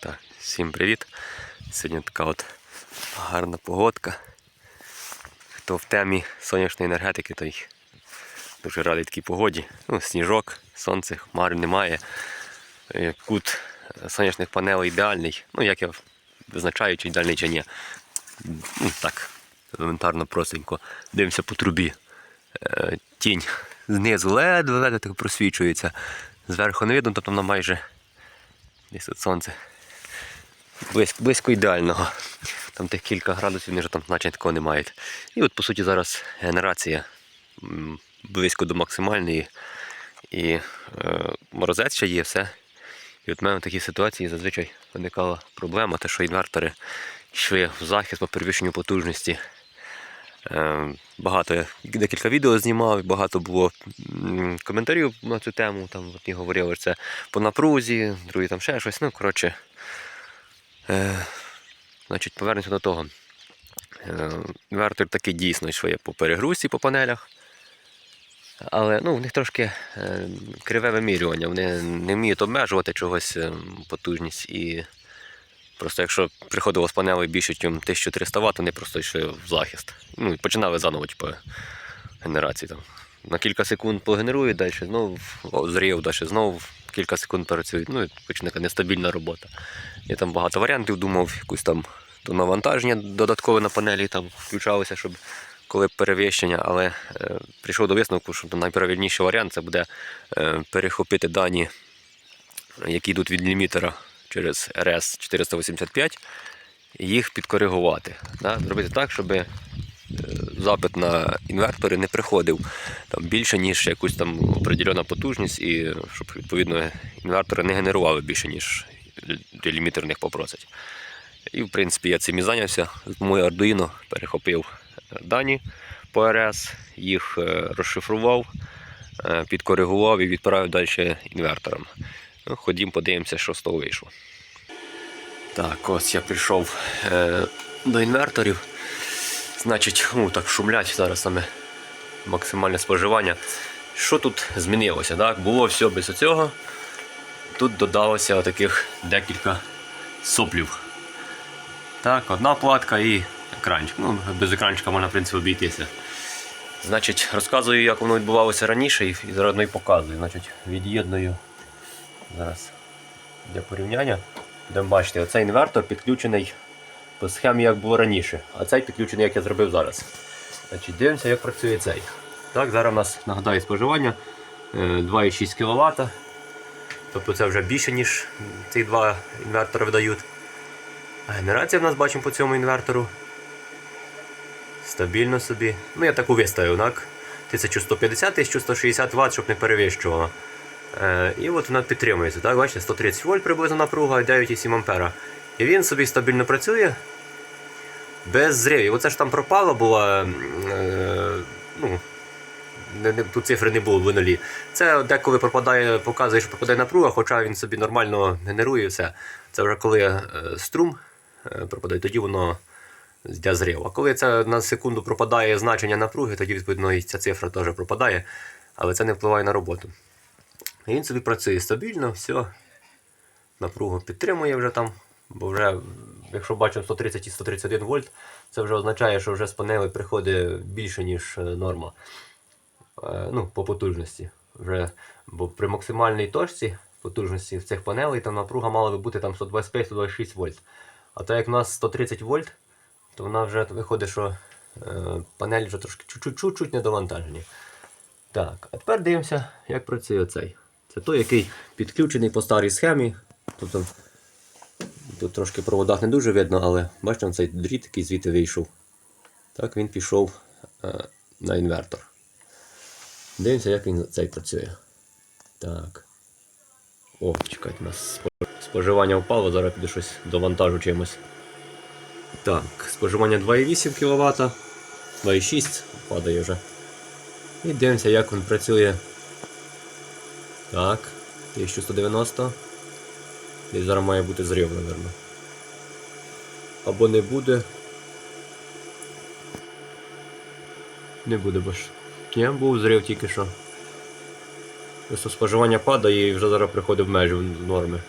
Так, всім привіт. Сьогодні така от гарна погодка. Хто в темі сонячної енергетики, той дуже радий такій погоді. Ну, сніжок, сонце, хмар немає. Е, Кут сонячних панелей ідеальний. Ну, як я визначаю, чи ідеальний, чи ні. Ну, так, елементарно простенько. Дивимося по трубі. Е, Тінь знизу ледве-ледве так просвічується. Зверху не видно, тобто вона майже десь тут сонце. Близько, близько ідеального. Там тих кілька градусів, вони вже там значення такого не мають. І от по суті зараз генерація близько до максимальної. І е, морозець ще є, все. І от в мене в такій ситуації зазвичай виникала проблема, те, що інвертори йшли в захист по перевищенню потужності. Е, Багато я декілька відео знімав, багато було коментарів на цю тему. Там одні говорили, що це по напрузі, другі там ще щось. Ну, коротше, е, значить, повернемося до того. Е, інвертор такий дійсно йшли по перегрузці по панелях. Але ну, в них трошки е, криве вимірювання, вони не вміють обмежувати чогось е, потужність і Просто якщо приходило з панелей більше, ніж 1300 Вт, вони просто йшли в захист. Ну і починали заново, типу, генерації там. На кілька секунд погенерують, далі знову зрів, далі знову кілька секунд працюють. Ну і почне нестабільна робота. Я там багато варіантів думав, якусь там то навантаження додаткове на панелі там включалося, щоб коли перевищення, але е, прийшов до висновку, що найправильніший варіант це буде е, перехопити дані, які йдуть від лімітера через RS 485 і їх підкоригувати. Да? Зробити так, щоб е, запит на інвертори не приходив там, більше, ніж якусь там определена потужність, і щоб відповідно інвертори не генерували більше, ніж лімітер в них попросить. І в принципі я цим і зайнявся. З моєю Arduino перехопив е, дані по RS, їх е, розшифрував, е, підкоригував і відправив далі інверторам. Ну, ходім, подивимося, що з того вийшло. Так, ось я прийшов е, до інверторів. Значить, ну так шумлять зараз саме максимальне споживання. Що тут змінилося? Так? Було все без цього. Тут додалося таких декілька соплів. Так, одна платка і екранчик. Ну, без екранчика можна в принципі обійтися. Значить, розказую, як воно відбувалося раніше і заодно і показую. Значить, від'єдную зараз для порівняння. Будемо бачити, оцей інвертор підключений по схемі, як було раніше, а цей підключений, як я зробив зараз. Значить, Дивимося, як працює цей. Так, Зараз у нас нагадаю споживання е, 2,6 кВт. Тобто це вже більше, ніж ці два інвертори видають. А генерація в нас бачимо по цьому інвертору. Стабільно собі. Ну, я таку виставив, так? 1150-1160 Вт, щоб не перевищувало. Е, і от вона підтримується. Так? Бачите, 130 вольт приблизно напруга, 9,7 ампера. І він собі стабільно працює без зривів. Оце ж там пропало була. Е, ну, не, не, тут цифри не було в нулі. Це деколи пропадає, показує, що пропадає напруга, хоча він собі нормально генерує все. Це вже коли е, струм е, пропадає, тоді воно йде зрив. А коли це на секунду пропадає значення напруги, тоді відповідно і ця цифра теж пропадає, але це не впливає на роботу. І він собі працює стабільно, все. Напругу підтримує вже там, бо вже, якщо бачимо 130 і 131 вольт, це вже означає, що вже з панелей приходить більше, ніж е, норма. Е, Ну, по потужності. Вже, бо при максимальній точці потужності цих панелей там напруга мала би бути там 125-126 вольт. А так як у нас 130 вольт, то вона вже виходить, що е, панелі вже трошки чуть-чуть недовантажені. Так, а тепер дивимося, як працює цей. Це той, який підключений по старій схемі. Тобто, тут трошки проводах не дуже видно, але бачите, цей дріт, який звідти вийшов. Так, він пішов е, на інвертор. Дивимося, як він цей працює. Так. О, чекайте, у нас споживання впало, зараз піду щось довантажу чимось. Так, споживання 2,8 кВт, 2,6 падає вже. І дивимося, як він працює. Так, 1190. Десь зараз має бути зрив, мабуть. Або не буде. Не буде, бо ж. Ні, був зрив тільки що. Просто споживання падає і вже зараз приходить в межі норми.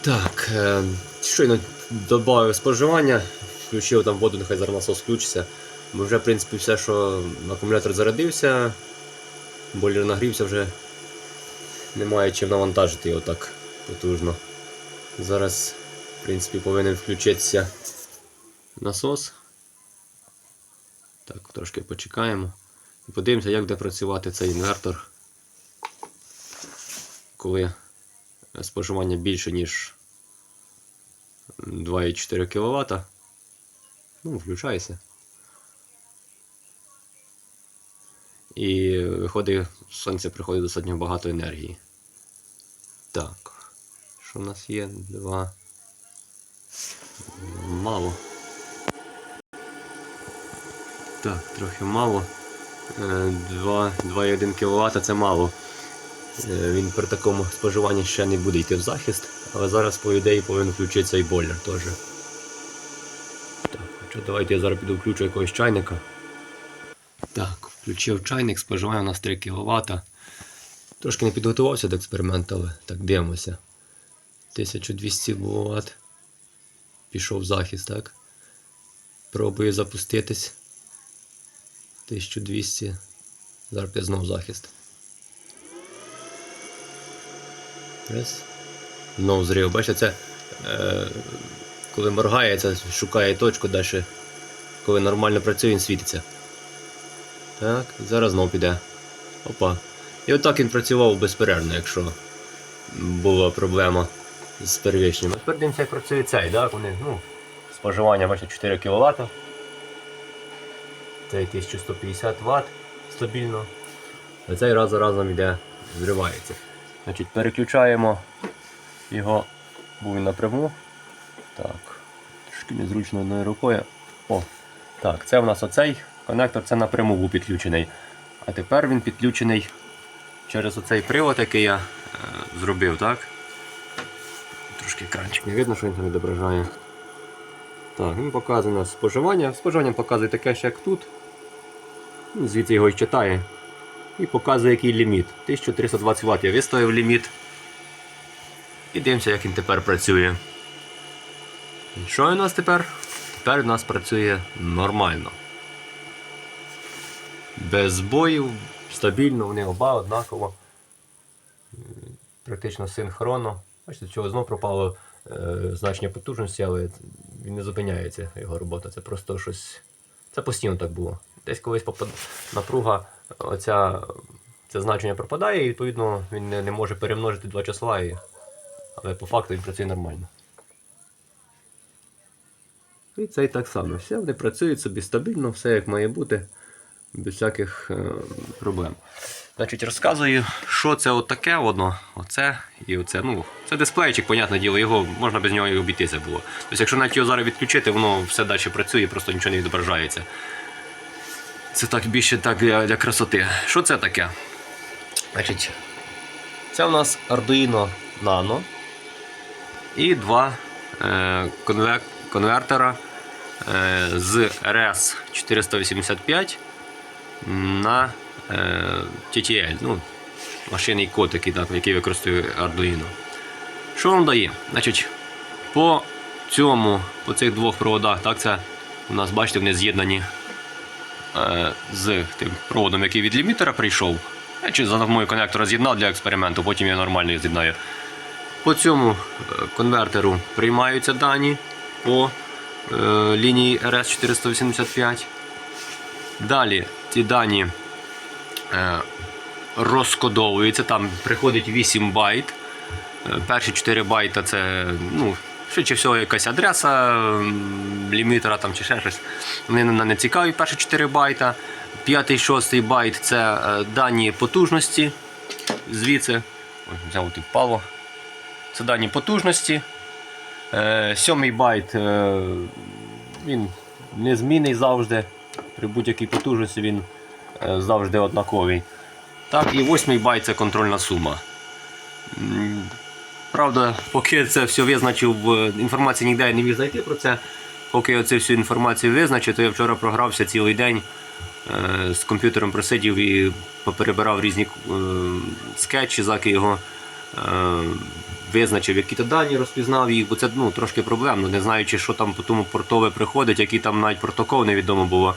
Так, е, щойно додав споживання, включив там воду, нехай зараз насос включиться. Бо вже, в принципі, все, що акумулятор зарядився, бойлер нагрівся, вже немає чим навантажити його так потужно. Зараз, в принципі, повинен включитися насос. Так, трошки почекаємо. І подивимося, як буде працювати цей інвертор, коли споживання більше, ніж 2,4 кВт. Ну, включайся. І виходить, сонце приходить достатньо багато енергії. Так. Що в нас є? Два. Мало. Так, трохи мало. Е, 2,1 кВт це мало. Е, Він при такому споживанні ще не буде йти в захист, але зараз, по ідеї, повинен включитися і бойлер теж. Так, що давайте я зараз піду включу якогось чайника. Так, включив чайник, споживає у нас 3 кВт. Трошки не підготувався до експерименту, але так дивимося. 1200 Вт. Пішов в захист, так? Пробую запуститись. 1200. Зараз піде знову захист. Раз. Знову зрив. Бачите, це е, коли моргає, це шукає точку далі. Коли нормально працює, він світиться. Так, зараз знову піде. Опа. І отак він працював безперервно, якщо була проблема з первічним. Тепер дивимося, як працює цей, так? Вони, ну, споживання, бачите, 4 кВт. Цей 1150 Вт стабільно. А цей раз за разом йде, зривається. Значить, переключаємо його, був напряму. Так, трошки незручно одною рукою. О, так, це в нас оцей коннектор, це напряму був підключений. А тепер він підключений через оцей привод, який я е, зробив, так? Трошки екранчик не видно, що він там відображає. Так, він показує у нас споживання. Споживання показує таке ж, як тут. Ну, Звідси його і читає. І показує, який ліміт. 1320 Вт. Я виставив ліміт. І дивимося, як він тепер працює. І Що у нас тепер? Тепер у нас працює нормально. Без збоїв, стабільно, вони оба однаково. Практично синхронно. Бачите, чого знову пропало е, значення потужності, але він не зупиняється його робота. Це просто щось. Це постійно так було. Десь колись попад... напруга, оця, це значення пропадає, і відповідно він не, не може перемножити два числа, і... але по факту він працює нормально. І цей так само. Все, вони працюють собі стабільно, все як має бути, без всяких е, проблем. Значить, розказую, що це от таке воно, оце і оце. Ну, це дисплейчик, понятне діло, його можна без нього і обійтися було. Тобто, якщо навіть його зараз відключити, воно все далі працює, просто нічого не відображається. Це так більше так для, для красоти. Що це таке? Значить, це у нас Arduino Nano і два е, конвер- конвертера е, з RS 485 на е, TTL, ну, машинний код, який, так, який використовує Arduino. Що він дає? Значить, по цьому, по цих двох проводах, так, це у нас, бачите, вони з'єднані з тим проводом, який від лімітера прийшов. Я чи за допомогою конектора з'єднав для експерименту, потім я нормально з'єднаю. По цьому е, конвертеру приймаються дані по е, лінії RS485. Далі ці дані е, розкодовуються, там приходить 8 байт. Е, Перші 4 байта це ну, швидше всього якась адреса лімітера там, чи ще щось. Вони не, цікаві перші 4 байта. П'ятий, шостий байт це е, дані потужності. Звідси. Ой, взяв тут впало. Це дані потужності. Е, Сьомий байт е, він незмінний завжди. При будь-якій потужності він е, завжди однаковий. Так, і восьмий байт це контрольна сума. Правда, поки це все визначив, е, інформації ніде я не міг знайти про це. Поки я цю всю інформацію визначив, то я вчора програвся цілий день. е, З комп'ютером просидів і поперебирав різні е, скетчі, заки його визначив, які то дані, розпізнав їх, бо це ну, трошки проблемно, не знаючи, що там по тому портове приходить, який там навіть протокол невідомо було.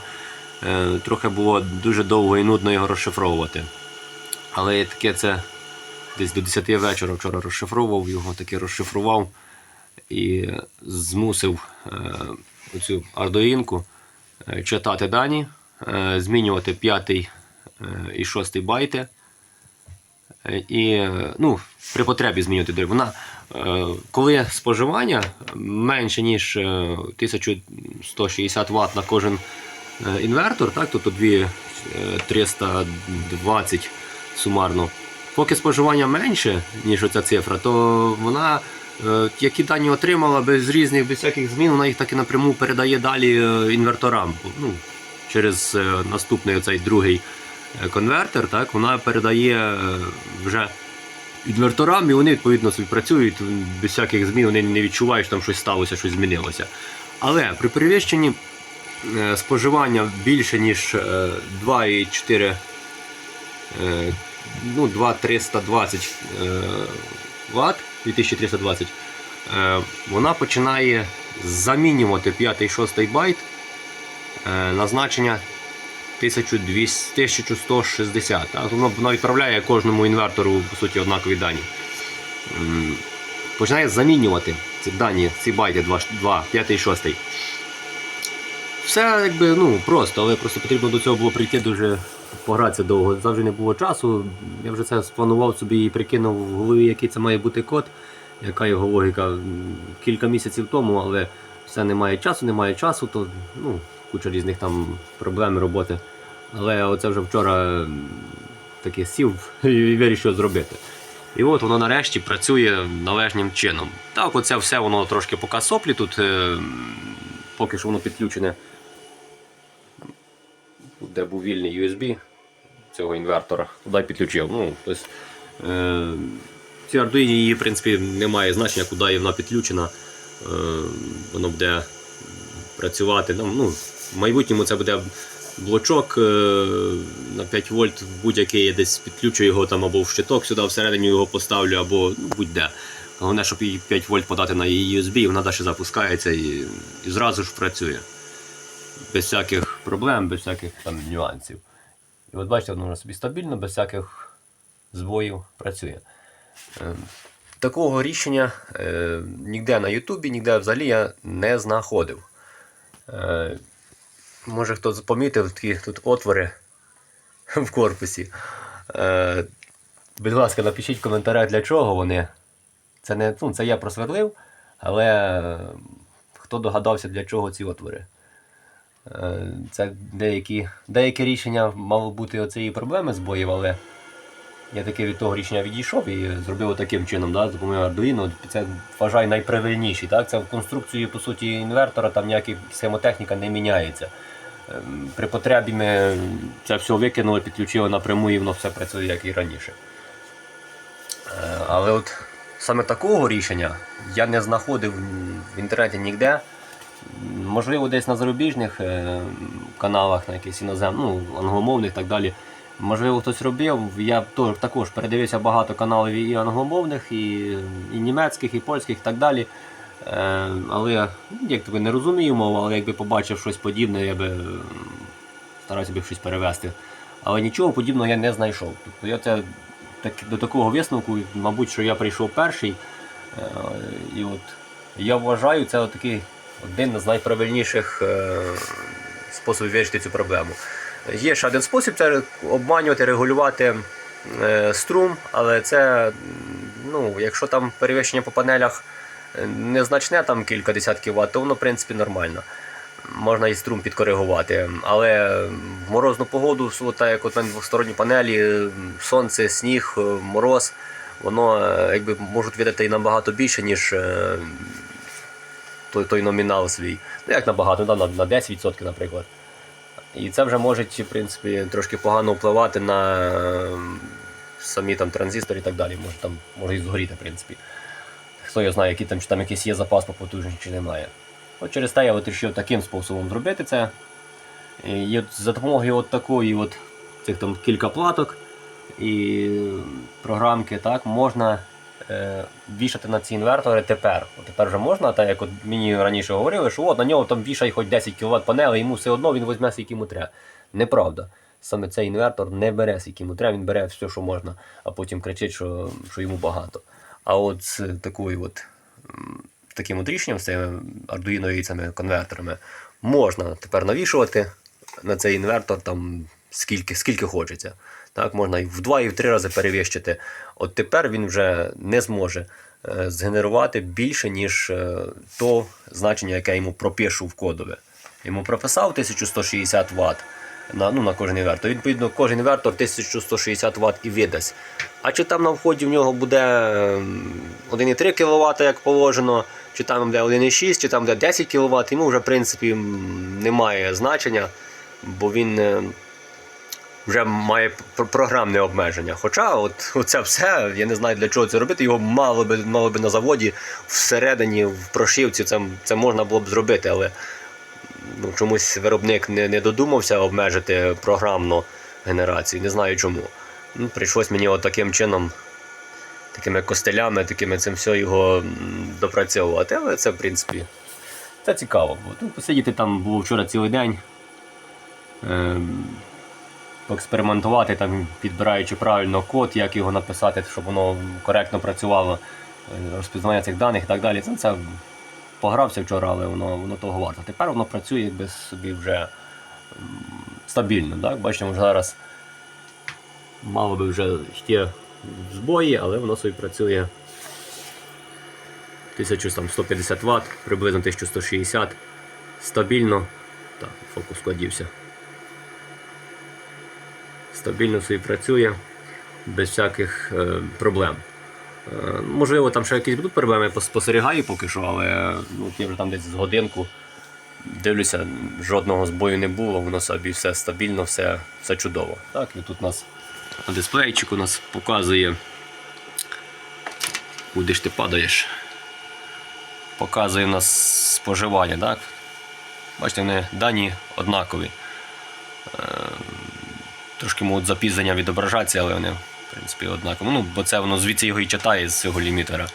Трохи було дуже довго і нудно його розшифровувати. Але таке це десь до 10 вечора вчора розшифровував його, таки розшифрував і змусив е, оцю ардуїнку е, читати дані, е, змінювати п'ятий і шостий байти. І ну, при потребі змінювати. Вона, коли споживання менше, ніж е, 1160 Вт на кожен інвертор, так, тобто 2, е, 320 сумарно. Поки споживання менше, ніж оця цифра, то вона, е, які дані отримала без різних, без всяких змін, вона їх так і напряму передає далі е, інверторам. Ну, через е, наступний оцей другий конвертер, так, вона передає вже інверторам, і вони відповідно собі працюють без всяких змін, вони не відчувають, що там щось сталося, щось змінилося. Але при перевищенні споживання більше, ніж е, 2,4 е, ну, 2320 е, Вт, 2320, е, вона починає замінювати 5-6 байт е, на значення 1200, 1160. Так? Воно, воно відправляє кожному інвертору по суті однакові дані. Починає замінювати ці дані, ці байти 2, 2 5 і 6. Все якби ну просто, але просто потрібно до цього було прийти дуже погратися довго. Завжди не було часу. Я вже це спланував собі і прикинув в голові, який це має бути код, яка його логіка кілька місяців тому, але все немає часу, немає часу, то ну, куча різних там проблем роботи. Але оце вже вчора таки сів і вирішив зробити. І от воно нарешті працює належним чином. Так, оце все воно трошки поки соплі тут, е, поки що воно підключене де був вільний USB цього інвертора, туди підключив. Ну, тобто, е, ці Arduino її, в принципі, немає значення, куди вона підключена. Е, воно буде працювати. Ну, в майбутньому це буде блочок е, на 5 вольт, будь-який я десь підключу його там або в щиток сюди всередині його поставлю, або ну, будь-де. Головне, щоб їй 5 вольт подати на її USB, вона далі запускається і, і зразу ж працює без всяких проблем, без всяких там нюансів. І от бачите, воно собі стабільно, без всяких збоїв працює. Е, Такого рішення е, ніде на Ютубі, ніде взагалі я не знаходив. Е, може хтось помітив такі тут отвори в корпусі. Е, будь ласка, напишіть в коментарях, для чого вони. Це не ну, це я просверлив, але е, хто догадався, для чого ці отвори. Е, Це деякі, деякі рішення мало бути оцієї проблеми збоїв, але я таки від того рішення відійшов і зробив таким чином, да, з допомогою Arduino. Це вважаю найправильніший. Так? Це в конструкції по суті інвертора, там ніяка схемотехніка не міняється. Ем, При потребі ми це все викинули, підключили напряму і воно все працює як і раніше. Е, Але от саме такого рішення я не знаходив в інтернеті ніде. Можливо, десь на зарубіжних е, каналах, на якихось іноземних, ну, англомовних і так далі. Можливо, хтось робив. Я також передивився багато каналів і англомовних, і, і німецьких, і польських і так далі. Е, але ну, як тобі не розумію мову, але якби побачив щось подібне, я би старався би щось перевести. Але нічого подібного я не знайшов. Тобто я це так, до такого висновку, мабуть, що я прийшов перший. Е, і от я вважаю, це такий один з найправильніших е, способів вирішити цю проблему. Є ще один спосіб це обманювати, регулювати е, струм, але це, ну, якщо там перевищення по панелях е, незначне, там кілька десятків ватт, то воно в принципі нормально. Можна і струм підкоригувати. Але в морозну погоду, так як от в мене двосторонні панелі, сонце, сніг, мороз, воно якби можуть видати і набагато більше, ніж той, той номінал свій. Ну як набагато, да, на, на 10%, наприклад. І це вже може, в принципі, трошки погано впливати на е, самі там транзистори і так далі. Може там може і згоріти, в принципі. Хто його знає, який там, чи там якийсь є запас по потужності, чи немає. От через те я вирішив таким способом зробити це. І за допомогою от такої от цих там кілька платок і програмки, так, можна вішати на ці інвертори тепер. От тепер вже можна, так як от мені раніше говорили, що от на нього там вішай хоч 10 кВт панели, йому все одно він візьме скільки йому треба. Неправда. Саме цей інвертор не бере скільки йому треба, він бере все, що можна, а потім кричить, що, що йому багато. А от з такою от таким от рішенням, з цими Arduino цими конвертерами, можна тепер навішувати на цей інвертор там скільки, скільки хочеться. Так, можна і в два, і в три рази перевіщити. От тепер він вже не зможе е, згенерувати більше, ніж е, то значення, яке йому пропишу в кодове. Йому прописав 1160 Вт на, ну, на кожен інвертор. Відповідно, кожен інвертор 1160 Вт і видасть. А чи там на вході в нього буде ем, 1,3 кВт, як положено, чи там буде 1,6, чи там буде 10 кВт, йому вже в принципі немає значення, бо він е, вже має програмне обмеження. Хоча от, оце все, я не знаю для чого це робити, його мало би, мало би на заводі всередині, в прошивці це, це можна було б зробити, але ну, чомусь виробник не, не додумався обмежити програмну генерацію. Не знаю чому. Ну, прийшлось мені от таким чином, такими костелями, такими цим все його допрацьовувати. Але це, в принципі, це цікаво. було. Ну, посидіти там було вчора цілий день. Поекспериментувати, там, підбираючи правильно код, як його написати, щоб воно коректно працювало, е, розпізнавання цих даних і так далі. Це, це погрався вчора, але воно, воно того варто. Тепер воно працює якби собі вже стабільно. Так? Бачимо, вже зараз мало би вже в збої, але воно собі працює 1150 Вт, приблизно 1160 стабільно. Так, фокус складівся. Стабільно собі працює без всяких е, проблем. Е, можливо, там ще якісь будуть проблеми, спостерігаю поки що, але е, ну, я вже там десь з годинку дивлюся, жодного збою не було, воно собі все стабільно, все, все чудово. Так, і тут у нас на дисплейчику у нас показує, куди ж ти падаєш. Показує у нас споживання, так? Бачите, вони дані однакові. Трошки можуть запізнення відображатися, але вони, в принципі, однакові. Ну, бо це воно звідси його і читає з цього лімітера.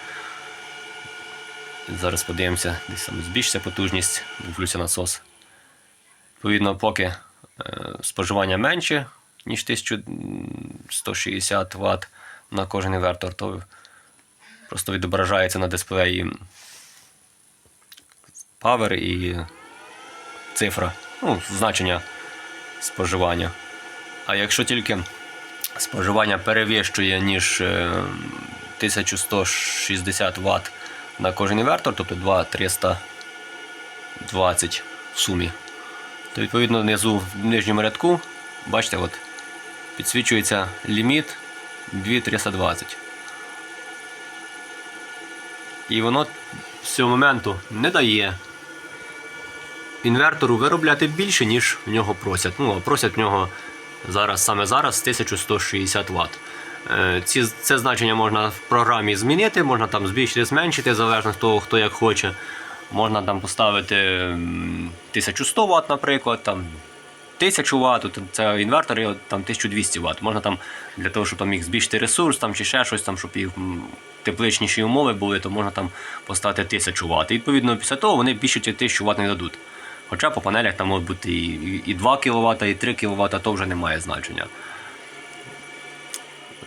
Зараз подивимося, десь там збільшиться потужність, включиться насос. Відповідно, поки е, споживання менше, ніж 1160 Вт на кожен інвертор, то просто відображається на дисплеї power і цифра, ну, значення споживання. А якщо тільки споживання перевищує ніж е, 1160 Вт на кожен інвертор, тобто 2320 в сумі, то відповідно внизу в нижньому рядку, бачите, от, підсвічується ліміт 2320. І воно з цього моменту не дає інвертору виробляти більше, ніж в нього просять. Ну, а просять в нього зараз, саме зараз 1160 Вт. Е, Ці, це значення можна в програмі змінити, можна там збільшити, зменшити, залежно від того, хто як хоче. Можна там поставити 1100 Вт, наприклад, там 1000 Вт, це інвертори там 1200 Вт. Можна там для того, щоб там їх збільшити ресурс там, чи ще щось, там, щоб їх тепличніші умови були, то можна там поставити 1000 Вт. І відповідно після того вони більше ці 1000 Вт не дадуть. Хоча по панелях там можуть бути і, і- і 2 кВт, і 3 кВт, то вже не має значення.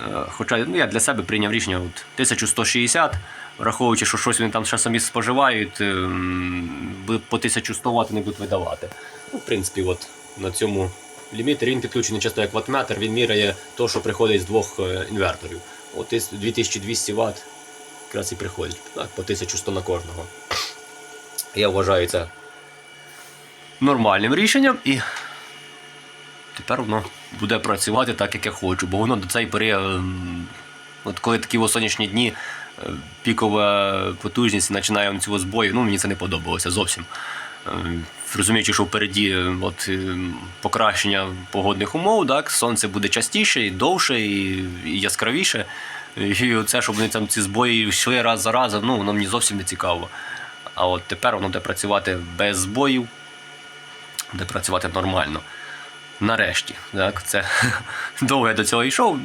Е, Хоча ну, я для себе прийняв рішення от, 1160, враховуючи, що щось вони там ще самі споживають, ем, по 1100 Вт не будуть видавати. Ну, в принципі, от, на цьому лімітері він підключений часто як ваттметр, він міряє те, що приходить з двох е, інверторів. От 2200 Вт якраз і приходить так, по 1100 на кожного. Я вважаю це нормальним рішенням і тепер воно буде працювати так, як я хочу, бо воно до цієї пори, ем, от коли такі сонячні дні, е, пікова потужність починає цього збою, ну мені це не подобалося зовсім. Ем, Розуміючи, що впереді е, от, покращення погодних умов, так, сонце буде частіше, і довше, і, і яскравіше. І це, щоб вони там ці збої йшли раз за разом, ну воно мені зовсім не цікаво. А от тепер воно буде працювати без збоїв, буде працювати нормально. Нарешті. Так, це довго я до цього йшов,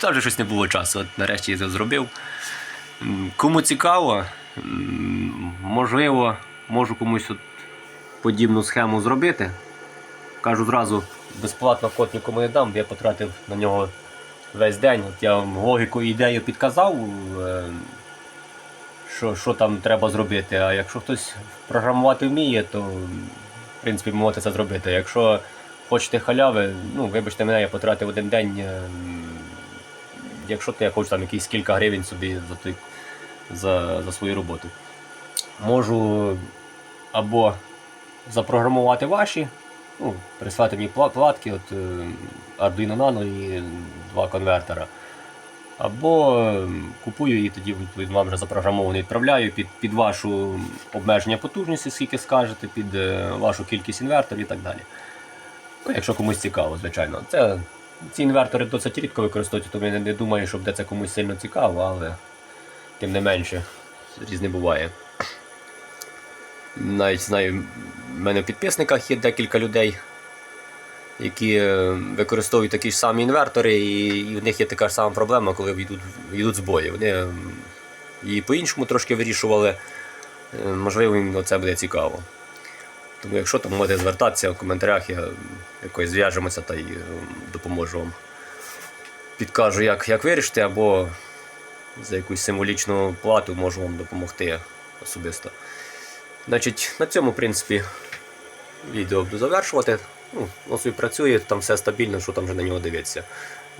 завжди щось не було часу. От нарешті я це зробив. Кому цікаво, можливо, можу комусь от подібну схему зробити. Кажу зразу, безплатно код нікому не дам, бо я потратив на нього весь день. От я вам логіку і ідею підказав, е, що, що там треба зробити. А якщо хтось програмувати вміє, то принципі можете це зробити. Якщо хочете халяви, ну вибачте мене, я потратив один день. е, Якщо то я хочу там якісь кілька гривень собі за, той, за, за свою роботу. Можу або запрограмувати ваші, ну, прислати мені платки, от е, Arduino Nano і два конвертера. Або е, купую і тоді відповідно вам вже запрограмований відправляю під, під вашу обмеження потужності, скільки скажете, під е, вашу кількість інверторів і так далі. Ну, якщо комусь цікаво, звичайно. Це, ці інвертори досить рідко використовують, тому я не думаю, що буде це комусь сильно цікаво, але тим не менше, різне буває. Навіть знаю, в мене в підписниках є декілька людей, які е, використовують такі ж самі інвертори, і, і в них є така ж сама проблема, коли йдуть, йдуть збої. Вони е, її по-іншому трошки вирішували. Е, Можливо, їм це буде цікаво. Тому якщо там можете звертатися в коментарях, я якось зв'яжемося та й допоможу вам. Підкажу, як, як вирішити, або за якусь символічну плату можу вам допомогти особисто. Значить, на цьому, в принципі, відео буду завершувати. Ну, воно собі працює, там все стабільно, що там вже на нього дивитися.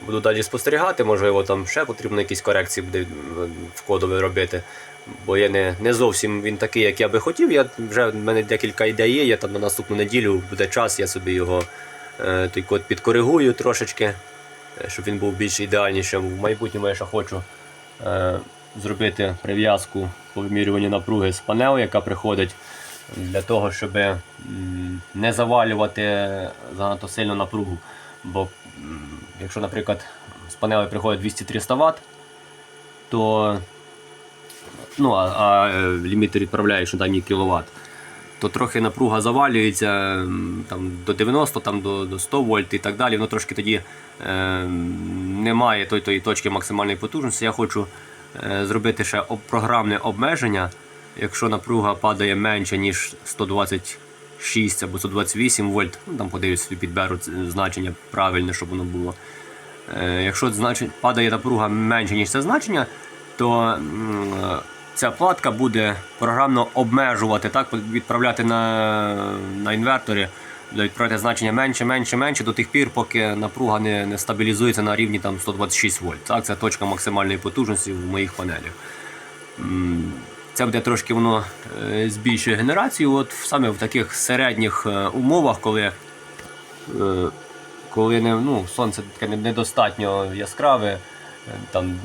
Буду далі спостерігати, можливо, там ще потрібно якісь корекції буде в кодові робити. Бо я не, не зовсім він такий, як я би хотів. Я, вже в мене декілька ідей є, я там на наступну неділю буде час, я собі його е, той код підкоригую трошечки, е, щоб він був більш ідеальнішим. В майбутньому я ще хочу е, зробити прив'язку по вимірюванню напруги з панелі, яка приходить для того, щоб не завалювати занадто сильно напругу. Бо якщо, наприклад, з панелі приходить 200-300 Вт, то ну, а, а е, лімітер відправляє, що там є кіловат, то трохи напруга завалюється там, до 90, там, до, до 100 вольт і так далі. Воно трошки тоді е, немає тої точки максимальної потужності. Я хочу е, зробити ще програмне обмеження. Якщо напруга падає менше, ніж 126 або 128 вольт, ну, там подивлюсь, підберу значення правильне, щоб воно було. Е, Якщо падає напруга менше, ніж це значення, то е, ця платка буде програмно обмежувати, так, відправляти на, на інверторі, відправляти значення менше, менше, менше до тих пір, поки напруга не, не стабілізується на рівні там, 126 вольт. Так, це точка максимальної потужності в моїх панелях. Це буде трошки воно е, збільшує генерацію. От саме в таких середніх е, умовах, коли е, коли не, ну, сонце таке недостатньо яскраве, там,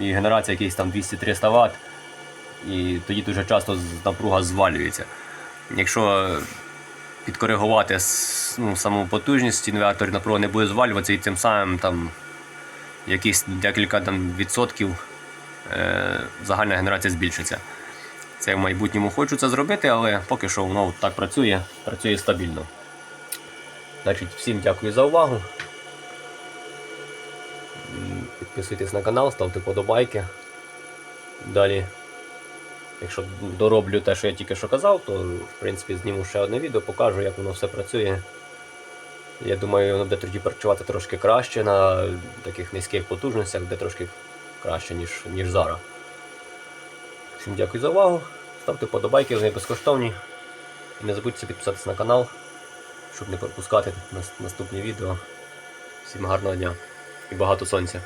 і генерація якихось там 200-300 Вт, і тоді дуже часто напруга звалюється. Якщо підкоригувати ну, саму потужність інверторів, напруга не буде звалюватися і тим самим там, якісь декілька там, відсотків загальна генерація збільшиться. Це в майбутньому хочу це зробити, але поки що воно так працює, працює стабільно. Значить, всім дякую за увагу. Підписуйтесь на канал, ставте подобайки. Далі, якщо дороблю те, що я тільки що казав, то в принципі зніму ще одне відео, покажу, як воно все працює. Я думаю, воно буде тоді працювати трошки краще на таких низьких потужностях, буде трошки краще, ніж, ніж зараз. Всім дякую за увагу. Ставте подобайки, вони безкоштовні. І не забудьте підписатися на канал, щоб не пропускати наступні відео. Всім гарного дня і багато сонця.